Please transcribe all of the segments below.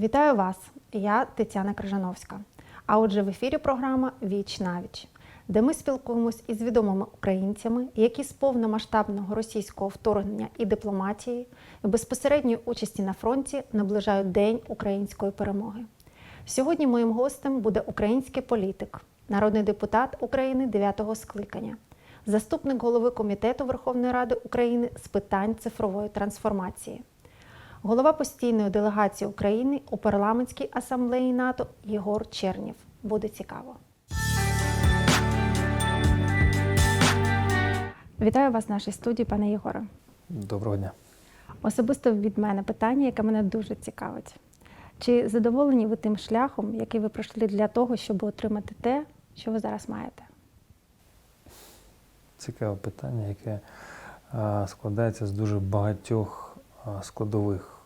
Вітаю вас! Я Тетяна Крижановська. А отже, в ефірі програма Віч навіч, де ми спілкуємось із відомими українцями, які з повномасштабного російського вторгнення і дипломатії і безпосередньої участі на фронті наближають День української перемоги. Сьогодні моїм гостем буде український політик, народний депутат України 9-го скликання, заступник голови комітету Верховної Ради України з питань цифрової трансформації голова постійної делегації України у парламентській асамблеї НАТО Єгор Чернєв. Буде цікаво. Вітаю вас в нашій студії, пане Єгоре. Доброго дня. Особисто від мене питання, яке мене дуже цікавить. Чи задоволені ви тим шляхом, який ви пройшли для того, щоб отримати те, що ви зараз маєте? Цікаве питання, яке складається з дуже багатьох складових.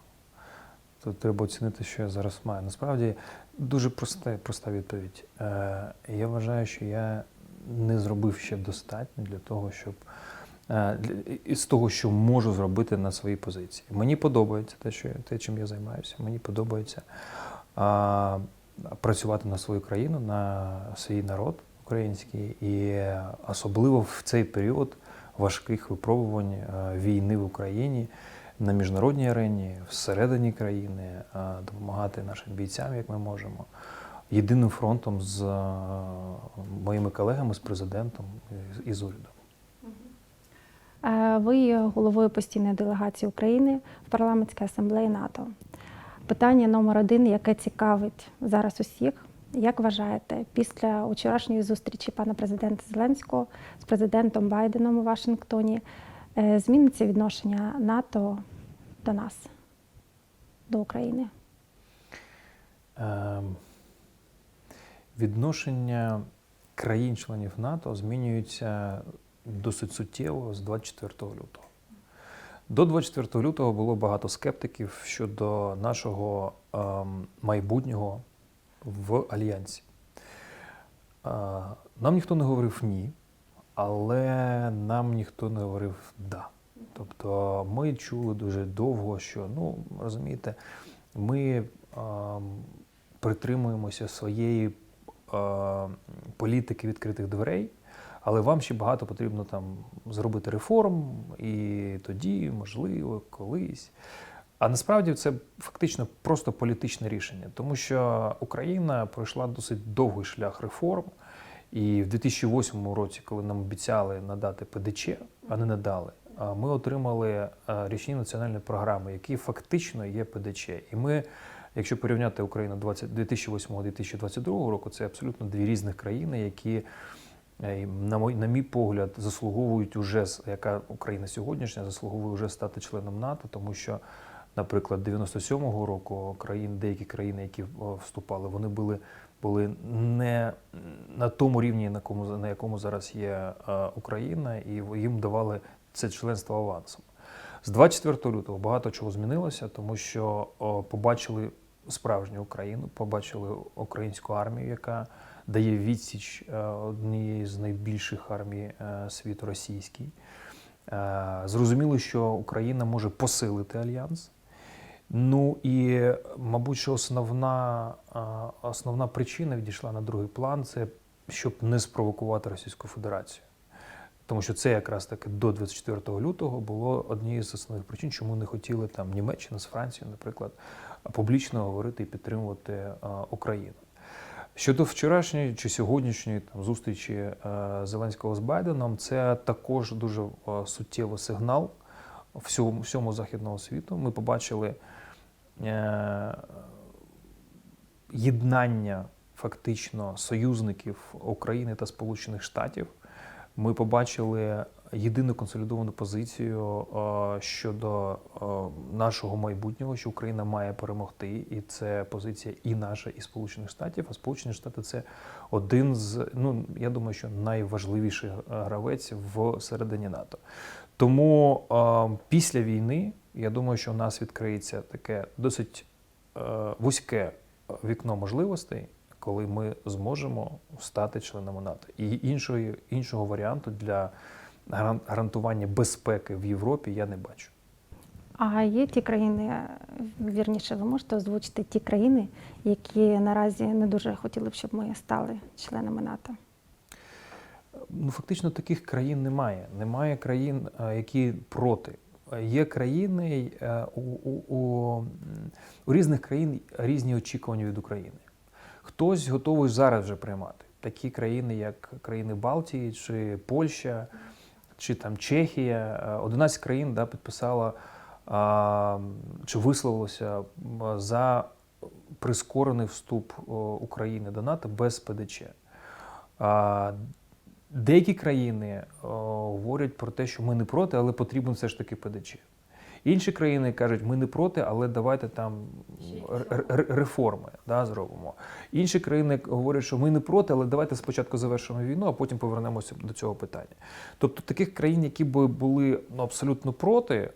Тут треба оцінити, що я зараз маю. Насправді дуже проста, проста відповідь. Е, я вважаю, що я не зробив ще достатньо для того, щоб е, із того, що можу зробити на своїй позиції. Мені подобається те, що те, чим я займаюся. Мені подобається а, працювати на свою країну, на свій народ український, і особливо в цей період важких випробувань е, війни в Україні на міжнародній арені, всередині країни, е, допомагати нашим бійцям, як ми можемо. Єдиним фронтом з е, моїми колегами, з президентом і з урядом. Е, Ви є головою постійної делегації України в парламентській асамблеї НАТО. Питання номер один, яке цікавить зараз усіх. Як вважаєте, після вчорашньої зустрічі пана президента Зеленського з президентом Байденом у Вашингтоні зміниться відношення НАТО до нас, до України? Ем, Відношення країн-членів НАТО змінюються досить суттєво з 24 лютого. До 24 лютого було багато скептиків щодо нашого ем, майбутнього в Альянсі. Е, Нам ніхто не говорив ні, але нам ніхто не говорив да. Тобто ми чули дуже довго, що ну розумієте, ми ем, притримуємося своєї е, політики відкритих дверей, але вам ще багато потрібно там зробити реформ, і тоді, можливо, колись. А насправді це фактично просто політичне рішення, тому що Україна пройшла досить довгий шлях реформ. І в 2008 році, коли нам обіцяли надати ПДЧ, а не надали, ми отримали е, річні національні програми, які фактично є ПДЧ. І ми, якщо порівняти Україну 2008-2022 року, це абсолютно дві різних країни, які, е, на мій, на мій погляд, заслуговують уже яка Україна сьогоднішня заслуговує вже стати членом НАТО, тому що. Наприклад, 97-го року країн, деякі країни, які вступали, вони були, були не на тому рівні, на якому, на якому зараз є е, Україна, і їм давали це членство авансом. З 24 лютого багато чого змінилося, тому що побачили справжню Україну, побачили українську армію, яка дає відсіч е, однієї з найбільших армій е, світу російській. Зрозуміло, що Україна може посилити альянс. Ну і, мабуть, що основна, основна причина відійшла на другий план це щоб не спровокувати Російську Федерацію. Тому що це якраз таки до 24 лютого було однією з основних причин, чому не хотіли там Німеччина з Францією, наприклад, публічно говорити і підтримувати Україну. Щодо вчорашньої чи сьогоднішньої там зустрічі е, Зеленського з Байденом, це також дуже е, суттєвий сигнал всьому, всьому західного світу. Ми побачили єднання фактично союзників України та Сполучених Штатів. Ми побачили єдину консолідовану позицію е, щодо е, нашого майбутнього, що Україна має перемогти, і це позиція і наша, і Сполучених Штатів. А Сполучені Штати це один з ну я думаю, що найважливіший е, гравець в середині НАТО. Тому е, після війни я думаю, що у нас відкриється таке досить е, вузьке вікно можливостей, коли ми зможемо стати членами НАТО. І іншої, іншого варіанту для гарантування безпеки в Європі я не бачу. А є ті країни, е, вірніше, ви можете озвучити ті країни, які наразі не дуже хотіли б, щоб ми стали членами НАТО. Ну, фактично таких країн немає. Немає країн, е, які проти. Е, Є країни е, у, у, у, у різних країн різні очікування від України. Хтось готовий зараз вже приймати такі країни, як країни Балтії, чи Польща, чи там Чехія. Е, 11 країн да, підписала а, чи висловилося за прискорений вступ України до НАТО без ПДЧ. А, Деякі країни о, говорять про те, що ми не проти, але потрібен все ж таки ПДЧ. Інші країни кажуть, ми не проти, але давайте там реформи да, зробимо. Інші країни говорять, що ми не проти, але давайте спочатку завершимо війну, а потім повернемося до цього питання. Тобто таких країн, які б були ну, абсолютно проти е-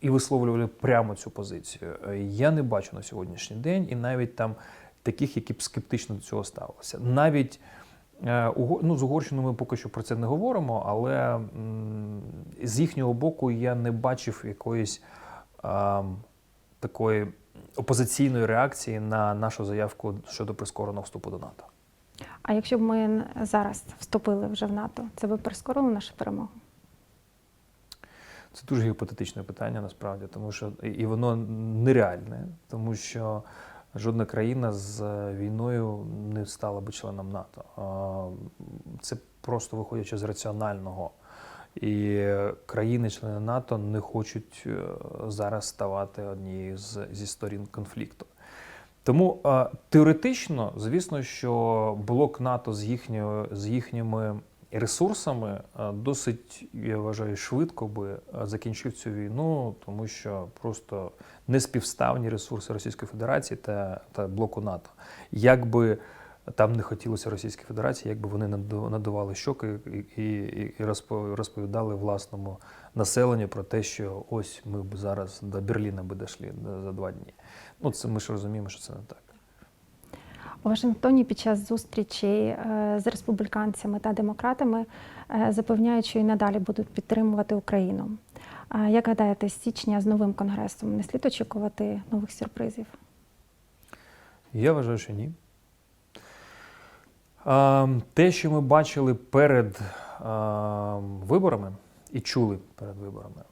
і висловлювали прямо цю позицію, е, я не бачу на сьогоднішній день, і навіть там таких, які б скептично до цього ставилися. Навіть Е, Ну, з Угорщиною ми поки що про це не говоримо, але з їхнього боку я не бачив якоїсь а, такої опозиційної реакції на нашу заявку щодо прискореного вступу до НАТО. А якщо б ми зараз вступили вже в НАТО, це би прискорило нашу перемогу? Це дуже гіпотетичне питання насправді, тому що і воно нереальне, тому що жодна країна з е, війною не стала би членом НАТО. Це просто виходячи з раціонального. І країни-члени НАТО не хочуть е, зараз ставати однією з, зі сторін конфлікту. Тому е, теоретично, звісно, що блок НАТО з, їхньою, з їхніми ресурсами е, досить, я вважаю, швидко би е, закінчив цю війну, тому що просто неспівставні ресурси Російської Федерації та, та блоку НАТО. Як би там не хотілося Російській Федерації, якби вони надували щоки і, і, і розповідали власному населенню про те, що ось ми б зараз до Берліна би дійшли за два дні. Ну, це ми ж розуміємо, що це не так. У Вашингтоні під час зустрічей е, з республіканцями та демократами е, запевняють, що і надалі будуть підтримувати Україну. Як гадаєте, з січня з новим конгресом не слід очікувати нових сюрпризів? Я вважаю, що ні. Те, що ми бачили перед виборами і чули перед виборами,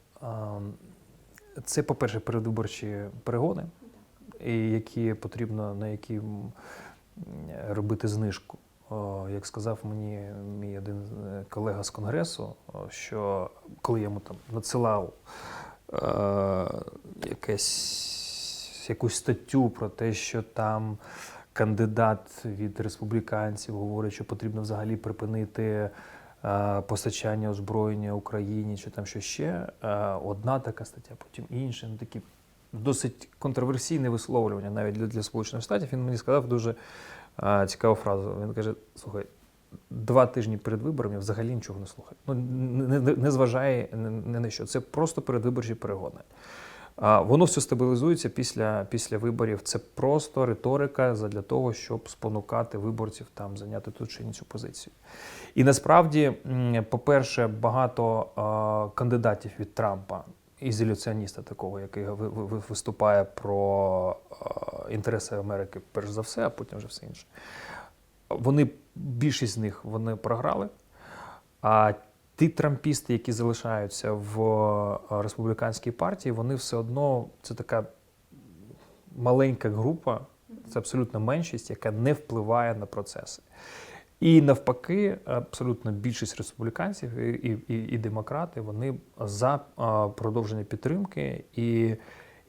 це, по-перше, передвиборчі перегони, які потрібно на які робити знижку. Як сказав мені мій один е, колега з конгресу, що коли я йому там надсилав е, якесь, якусь статтю про те, що там кандидат від республіканців говорить, що потрібно взагалі припинити е, постачання озброєння Україні чи там що ще. Одна така стаття, потім інша. Ну, такі досить контроверсійне висловлювання навіть для, для Сполучених Штатів. Він мені сказав дуже е, цікаву фразу. Він каже: слухай. Два тижні перед виборами взагалі нічого не слухаю. Ну не, не, не зважає ні на що. Це просто передвиборчі перегони. А, Воно все стабілізується після, після виборів. Це просто риторика для того, щоб спонукати виборців там зайняти ту чи іншу позицію. І насправді, по-перше, багато а, кандидатів від Трампа, ізоляціоніста такого, який ви- ви- ви- виступає про інтереси Америки, перш за все, а потім вже все інше. Вони більшість з них вони програли. А ті трампісти, які залишаються в е, республіканській партії, вони все одно це така маленька група, це абсолютно меншість, яка не впливає на процеси. І навпаки, абсолютно більшість республіканців і, і, і- демократи вони за продовження підтримки. І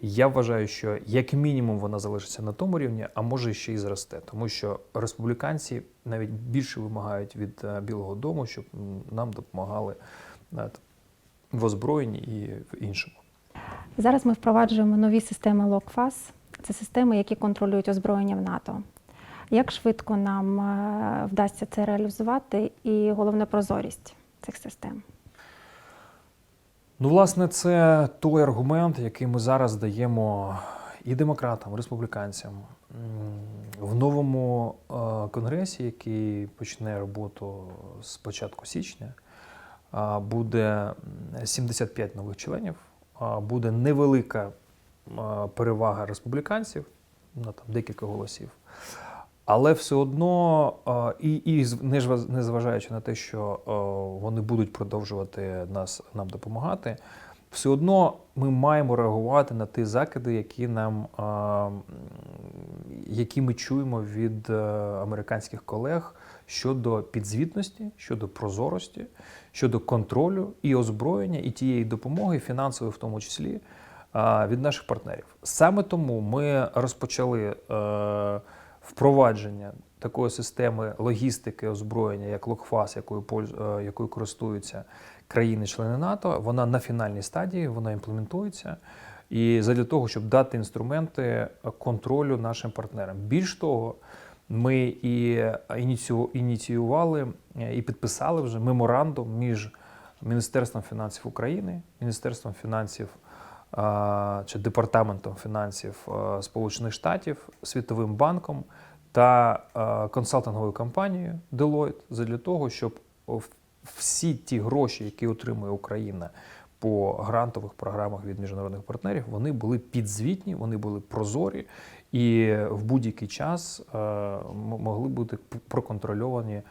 я вважаю, що як мінімум вона залишиться на тому рівні, а може ще й зросте, тому що республіканці навіть більше вимагають від е, Білого Дому, щоб нам допомагали е, в озброєнні і в іншому. Зараз ми впроваджуємо нові системи LOCFAS. Це системи, які контролюють озброєння в НАТО. Як швидко нам е, вдасться це реалізувати, і головне прозорість цих систем? Ну, власне, це той аргумент, який ми зараз даємо і демократам, і республіканцям в новому е, конгресі, який почне роботу з початку січня. Буде 75 нових членів. Буде невелика перевага республіканців на там декілька голосів. Але все одно, і, і незважаючи на те, що вони будуть продовжувати нас нам допомагати, все одно ми маємо реагувати на ті закиди, які нам які ми чуємо від е, американських колег щодо підзвітності, щодо прозорості, щодо контролю і озброєння, і тієї допомоги, фінансової в тому числі, від наших партнерів. Саме тому ми розпочали е, впровадження такої системи логістики озброєння, як Локфас, якою е, якою користуються країни-члени НАТО. Вона на фінальній стадії, вона імплементується. І задля того, щоб дати інструменти контролю нашим партнерам. Більш того, ми і ініцію- ініціювали е, і підписали вже меморандум між Міністерством фінансів України, Міністерством фінансів чи Департаментом фінансів Сполучених Штатів, Світовим банком та а, консалтинговою компанією Deloitte задля того, щоб всі ті гроші, які отримує Україна по грантових програмах від міжнародних партнерів, вони були підзвітні, вони були прозорі і в будь-який час е, могли бути проконтрольовані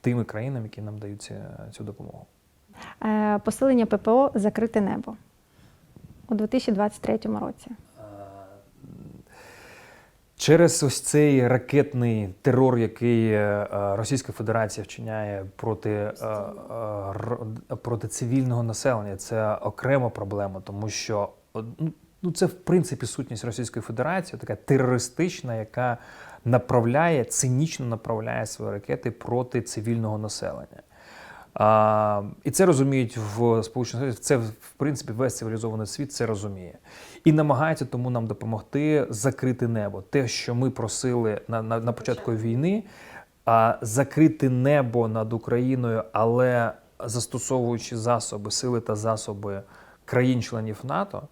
тими країнами, які нам дають цю допомогу. Е, Посилення ППО закрите небо у 2023 році. Через ось цей ракетний терор, який е, е, Російська Федерація вчиняє проти, е, проти цивільного населення, це окрема проблема, тому що ну, ну, це в принципі сутність Російської Федерації, така терористична, яка направляє, цинічно направляє свої ракети проти цивільного населення. А, і це розуміють в Сполучених Штатах. Це в принципі весь цивілізований світ це розуміє і намагається тому нам допомогти закрити небо. Те, що ми просили на, на, на початку війни, а, закрити небо над Україною, але застосовуючи засоби, сили та засоби країн-членів НАТО,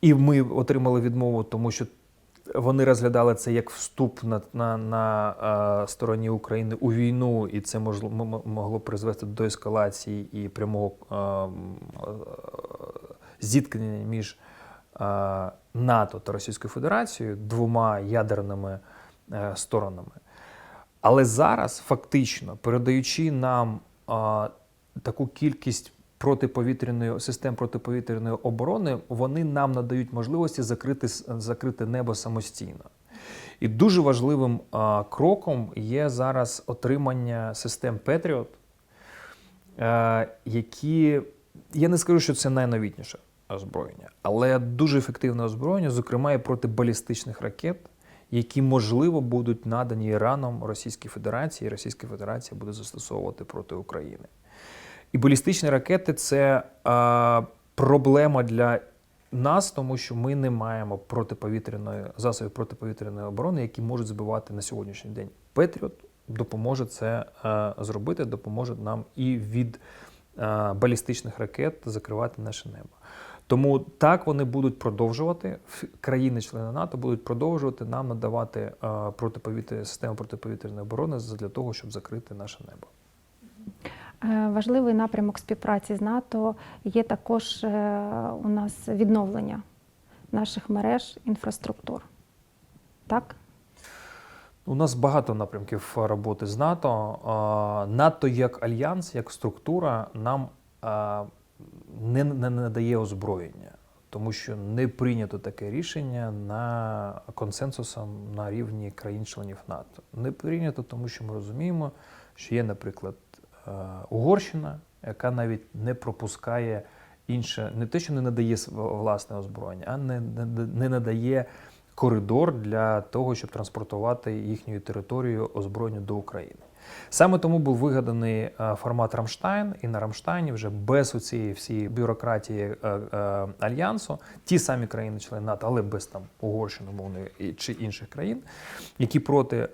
і ми отримали відмову, тому що вони розглядали це як вступ на, на, на е, стороні України у війну, і це можло, могло призвести до ескалації і прямого е, е, зіткнення між НАТО та Російською Федерацією двома ядерними сторонами. Але зараз, фактично, передаючи нам таку кількість протиповітряної систем протиповітряної оборони, вони нам надають можливості закрити, закрити небо самостійно. І дуже важливим а, кроком є зараз отримання систем Patriot, е, які я не скажу, що це найновітніше озброєння, але дуже ефективне озброєння, зокрема і проти балістичних ракет, які можливо будуть надані Іраном Російській Федерації, і Російська Федерація буде застосовувати проти України. І балістичні ракети це а, проблема для нас, тому що ми не маємо протиповітряної засобів протиповітряної оборони, які можуть збивати на сьогоднішній день. Петріот допоможе це е, зробити, допоможе нам і від е, балістичних ракет закривати наше небо. Тому так вони будуть продовжувати, країни-члени НАТО будуть продовжувати нам надавати е, протиповітря, систему протиповітряної оборони для того, щоб закрити наше небо. Е, Важливий напрямок співпраці з НАТО є також е, у нас відновлення наших мереж інфраструктур. Так? У нас багато напрямків роботи з НАТО. А, НАТО як альянс, як структура нам не, надає озброєння, тому що не прийнято таке рішення на консенсусом на рівні країн-членів НАТО. Не прийнято, тому що ми розуміємо, що є, наприклад, е, Угорщина, яка навіть не пропускає інше, не те, що не надає власне озброєння, а не, не, надає коридор для того, щоб транспортувати їхньою територією озброєння до України. Саме тому був вигаданий е, формат Рамштайн, і на Рамштайні вже без оцієї всієї бюрократії е, е, альянсу, ті самі країни-члени НАТО, але без там Угорщини, умовно, і- чи інших країн, які проти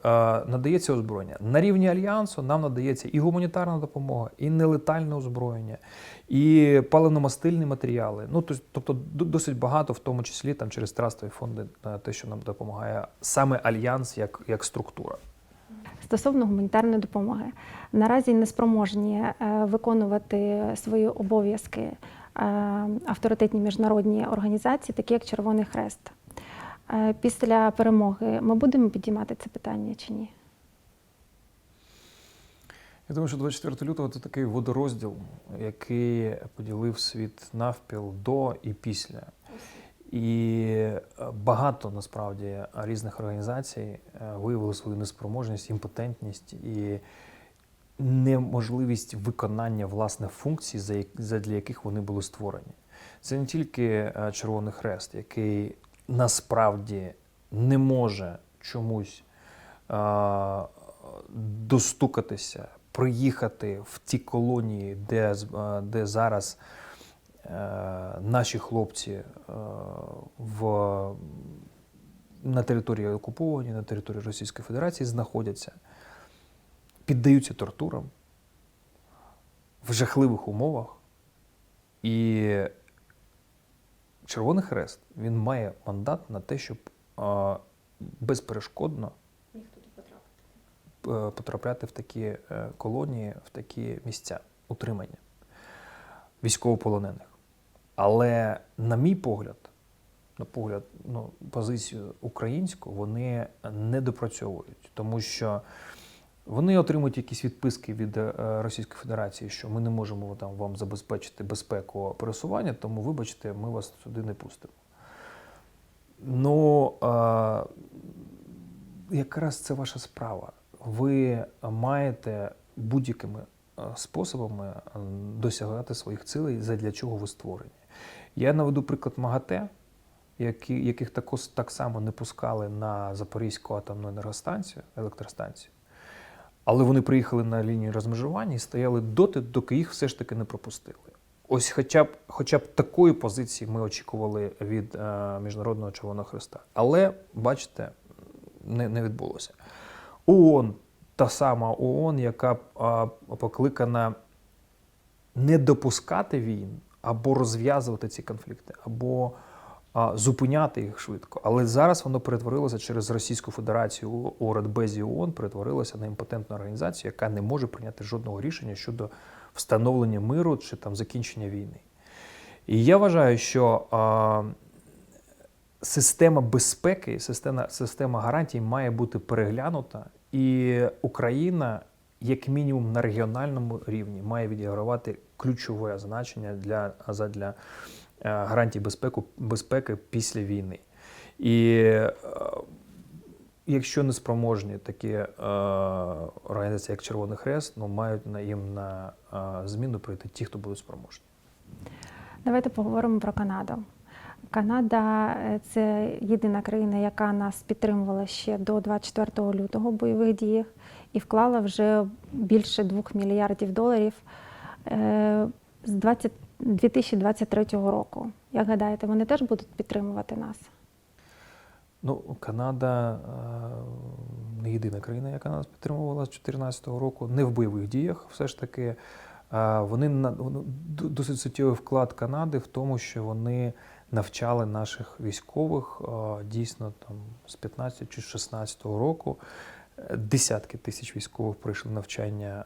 надається озброєння. На рівні альянсу нам надається і гуманітарна допомога, і нелетальне озброєння, і паливно-мастильні матеріали. Ну тобто досить багато, в тому числі там через трастові фонди, те, що нам допомагає саме альянс як, як структура. Стосовно гуманітарної допомоги, наразі неспроможні е, виконувати свої обов'язки авторитетні міжнародні організації, такі як Червоний Хрест. Е, Після перемоги ми будемо підіймати це питання чи ні? Я думаю, що 24 лютого це такий водорозділ, який поділив світ навпіл до і після. І е, багато насправді різних організацій е, виявили свою неспроможність, імпотентність і неможливість виконання власних функцій, задля яких вони були створені. Це не тільки е, Червоний Хрест, який насправді не може чомусь достукатися, приїхати в ті колонії, де, де зараз наші хлопці е, в, на території окуповані, на території Російської Федерації знаходяться, піддаються тортурам в жахливих умовах. І Червоний Хрест він має мандат на те, щоб е, безперешкодно е, потрапляти в такі е, колонії, в такі місця утримання військовополонених. Але, на мій погляд, на погляд, ну, позицію українську вони не допрацьовують, тому що вони отримують якісь відписки від е, Російської Федерації, що ми не можемо там вам забезпечити безпеку пересування, тому вибачте, ми вас сюди не пустимо. Ну, е, якраз це ваша справа. Ви маєте будь-якими способами е, досягати своїх цілей, задля чого ви створені. Я наведу приклад МАГАТЕ, які, яких також, так само не пускали на Запорізьку атомну енергостанцію, електростанцію. Але вони приїхали на лінію розмежування і стояли доти, доки їх все ж таки не пропустили. Ось хоча б, хоча б такої позиції ми очікували від е, Міжнародного Червоного Христа. Але, бачите, не, не відбулося. ООН, та сама ООН, яка покликана не допускати війн або розв'язувати ці конфлікти, або зупиняти їх швидко. Але зараз воно перетворилося через Російську Федерацію у Радбезі ООН, перетворилося на імпотентну організацію, яка не може прийняти жодного рішення щодо встановлення миру чи там закінчення війни. І я вважаю, що а, система безпеки, система, система гарантій має бути переглянута, і Україна, як мінімум на регіональному рівні, має відігравати ключове значення для, задля е, гарантій безпеку, безпеки після війни. І е, якщо не спроможні такі е, організації, як Червоний Хрест, ну, мають на їм на е, зміну прийти ті, хто будуть спроможні. Давайте поговоримо про Канаду. Канада е, це єдина країна, яка нас підтримувала ще до 24 лютого в бойових діях і вклала вже більше 2 мільярдів доларів е, з 20 2023 року. Як гадаєте, вони теж будуть підтримувати нас? Ну, Канада е, не єдина країна, яка нас підтримувала з 2014 року, не в бойових діях. Все ж таки, вони ну, досить суттєвий вклад Канади в тому, що вони навчали наших військових дійсно там з 15 чи 16 року. Е, Десятки тисяч військових пройшли навчання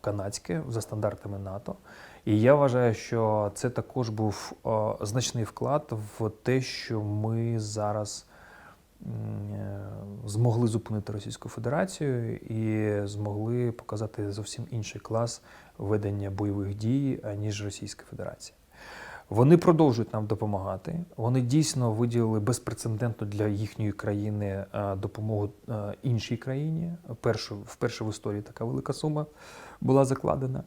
канадське за стандартами НАТО. І я вважаю, що це також був значний вклад в те, що ми зараз е, змогли зупинити Російську Федерацію і змогли показати зовсім інший клас ведення бойових дій, аніж Російська Федерація. Вони продовжують нам допомагати. Вони дійсно виділили безпрецедентну для їхньої країни е, допомогу е, іншій країні. Першу, вперше в історії така велика сума була закладена.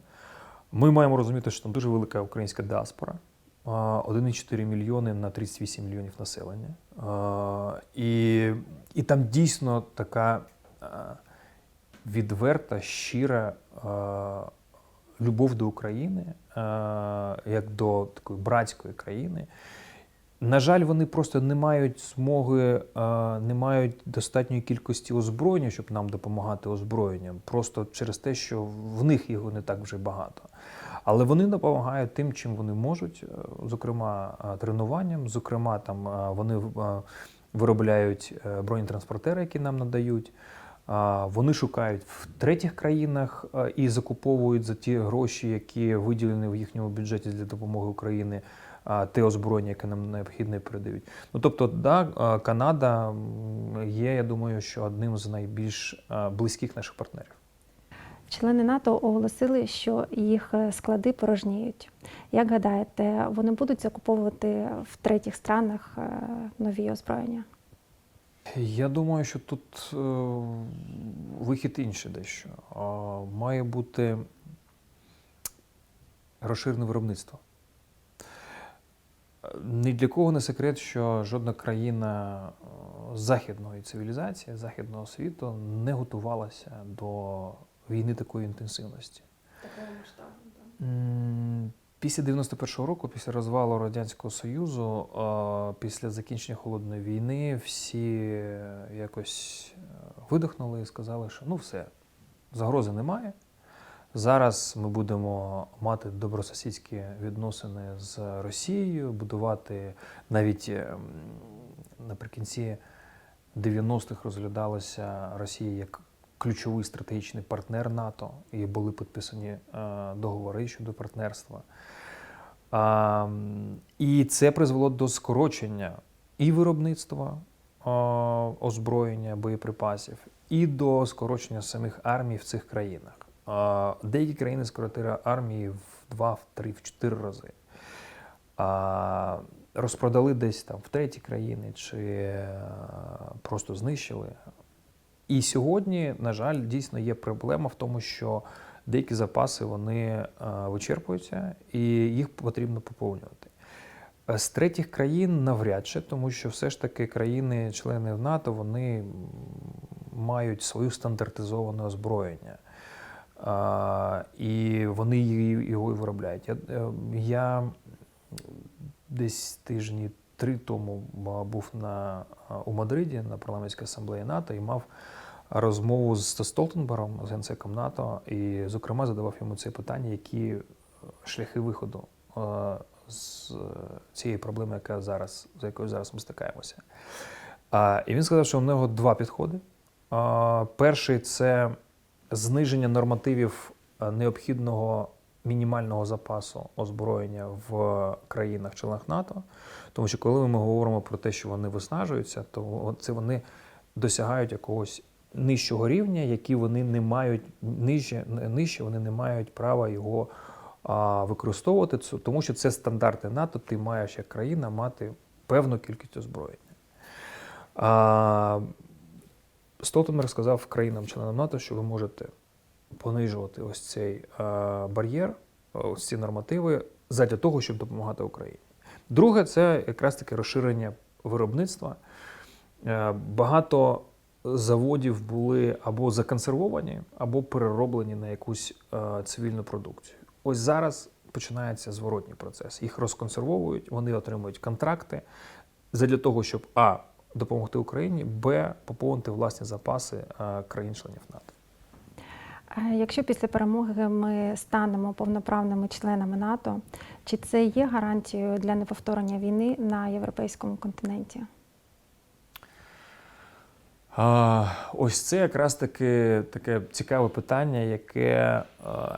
Ми маємо розуміти, що там дуже велика українська діаспора. 1,4 мільйони на 38 мільйонів населення. І, і там дійсно така відверта, щира любов до України, як до такої братської країни. На жаль, вони просто не мають змоги, е, не мають достатньої кількості озброєння, щоб нам допомагати озброєнням, просто через те, що в них його не так вже багато. Але вони допомагають тим, чим вони можуть, е, зокрема е, тренуванням, зокрема, там е, вони е, виробляють е, бронетранспортери, які нам надають. Вони шукають в третіх країнах і закуповують за ті гроші, які виділені в їхньому бюджеті для допомоги Україні, те озброєння, яке нам необхідне, і передають. Ну тобто, да, Канада є, я думаю, що одним з найбільш близьких наших партнерів. Члени НАТО оголосили, що їх е, склади порожніють. Як гадаєте, вони будуть закуповувати в третіх странах е, нові озброєння? Я думаю, що тут е, вихід інший дещо. А, має бути розширене виробництво. Ні для кого не секрет, що жодна країна е, західної цивілізації, західного світу не готувалася до війни такої інтенсивності. М, Після 91-го року, після розвалу Радянського Союзу, після закінчення холодної війни, всі е, якось е, видихнули і сказали, що ну все, загрози немає. Зараз ми будемо мати добросусідські відносини з Росією, будувати навіть е, наприкінці 90-х розглядалася Росія як ключовий стратегічний партнер НАТО, і були підписані е, договори щодо партнерства. І це призвело до скорочення і виробництва е, озброєння, боєприпасів, і до скорочення самих армій в цих країнах. Деякі країни скоротили армії в два, в три, в чотири рази. Розпродали десь там в треті країни чи е, просто знищили. І сьогодні, на жаль, дійсно є проблема в тому, що деякі запаси вони е, вичерпуються і їх потрібно поповнювати. Е, З третіх країн навряд чи, тому що все ж таки країни-члени НАТО вони мають свою стандартизоване озброєння. А, і вони його і виробляють. Я, е, я десь тижні три тому був на, у Мадриді на парламентській асамблеї НАТО і мав розмову з Столтенбергом, з генсеком НАТО, і, зокрема, задавав йому це питання, які е, шляхи виходу е, з е, цієї проблеми, яка зараз, з якою зараз ми стикаємося. І він сказав, що в нього два підходи. Перший це зниження нормативів необхідного мінімального запасу озброєння в країнах-членах НАТО. Тому що коли ми говоримо про те, що вони виснажуються, то це вони досягають якогось нижчого рівня, який вони не мають нижче, нижче вони не мають права його а, використовувати, тому що це стандарти НАТО. Ти маєш як країна мати певну кількість озброєння. А, Столтенберг сказав країнам-членам НАТО, що ви можете понижувати ось цей е, бар'єр, ось ці нормативи задля того, щоб допомагати Україні. Друге, це якраз таки розширення виробництва. Е, Багато заводів були або законсервовані, або перероблені на якусь е, цивільну продукцію. Ось зараз починається зворотній процес. Їх розконсервовують, вони отримують контракти задля того, щоб а. допомогти Україні, б. поповнити власні запаси е, країн-членів НАТО. Якщо після перемоги ми станемо повноправними членами НАТО, чи це є гарантією для неповторення війни на європейському континенті? А, ось це якраз таки таке цікаве питання, яке, е,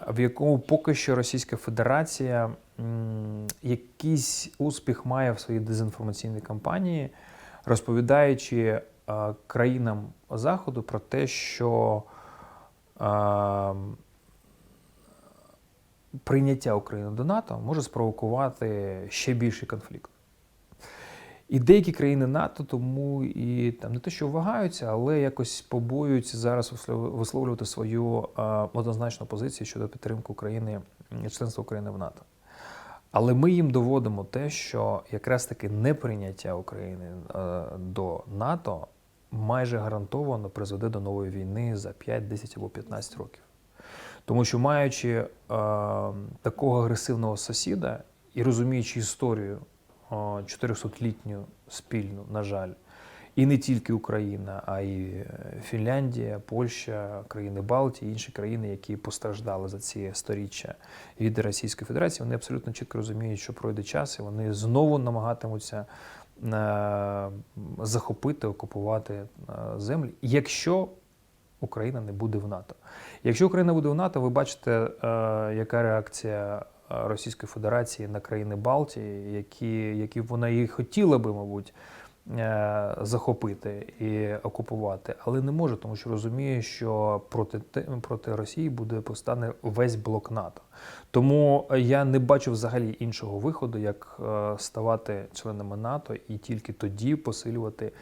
в якому поки що Російська Федерація якийсь успіх має в своїй дезінформаційній кампанії, розповідаючи е, країнам Заходу про те, що е, прийняття України до НАТО може спровокувати ще більший конфлікт. І деякі країни НАТО тому і там не те, що вагаються, але якось побоюються зараз вислов- висловлювати свою е, однозначну позицію щодо підтримки України, членства України в НАТО. Але ми їм доводимо те, що якраз таки неприйняття України е, до НАТО майже гарантовано призведе до нової війни за 5, 10 або 15 років. Тому що маючи е, такого агресивного сусіда і розуміючи історію 400-літню спільну, на жаль, і не тільки Україна, а й е, Фінляндія, Польща, країни Балтії, інші країни, які постраждали за ці сторіччя від Російської Федерації, вони абсолютно чітко розуміють, що пройде час, і вони знову намагатимуться е, захопити, окупувати е, землі, якщо Україна не буде в НАТО. Якщо Україна буде в НАТО, ви бачите, яка реакція Російської Федерації на країни Балтії, які, які вона і хотіла би, мабуть, е, захопити і окупувати, але не може, тому що розуміє, що проти, проти Росії буде повстане весь блок НАТО. Тому я не бачу взагалі іншого виходу, як е, ставати членами НАТО і тільки тоді посилювати,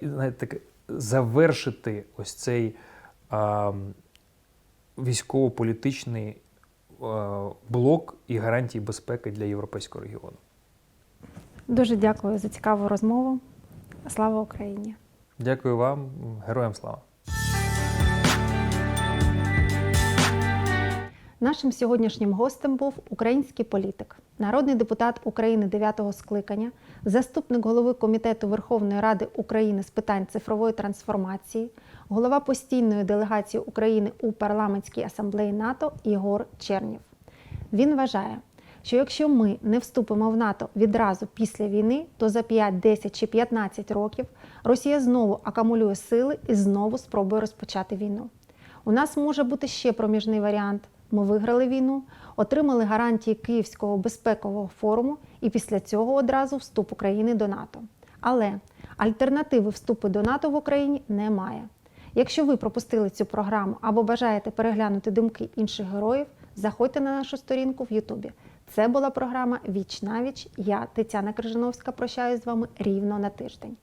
і, знаєте, таке, завершити ось цей а, військово-політичний блок і гарантії безпеки для європейського регіону. Дуже дякую за цікаву розмову. Слава Україні! Дякую вам, героям слава! Нашим сьогоднішнім гостем був український політик, народний депутат України 9-го скликання, заступник голови Комітету Верховної Ради України з питань цифрової трансформації, голова постійної делегації України у парламентській асамблеї НАТО Єгор Чернєв. Він вважає, що якщо ми не вступимо в НАТО відразу після війни, то за 5, 10 чи 15 років Росія знову акумулює сили і знову спробує розпочати війну. У нас може бути ще проміжний варіант. Ми виграли війну, отримали гарантії Київського безпекового форуму і після цього одразу вступ України до НАТО. Але альтернативи вступу до НАТО в Україні немає. Якщо ви пропустили цю програму або бажаєте переглянути думки інших героїв, заходьте на нашу сторінку в Ютубі. Це була програма Віч на віч. Я, Тетяна Крижановська, прощаюсь з вами рівно на тиждень.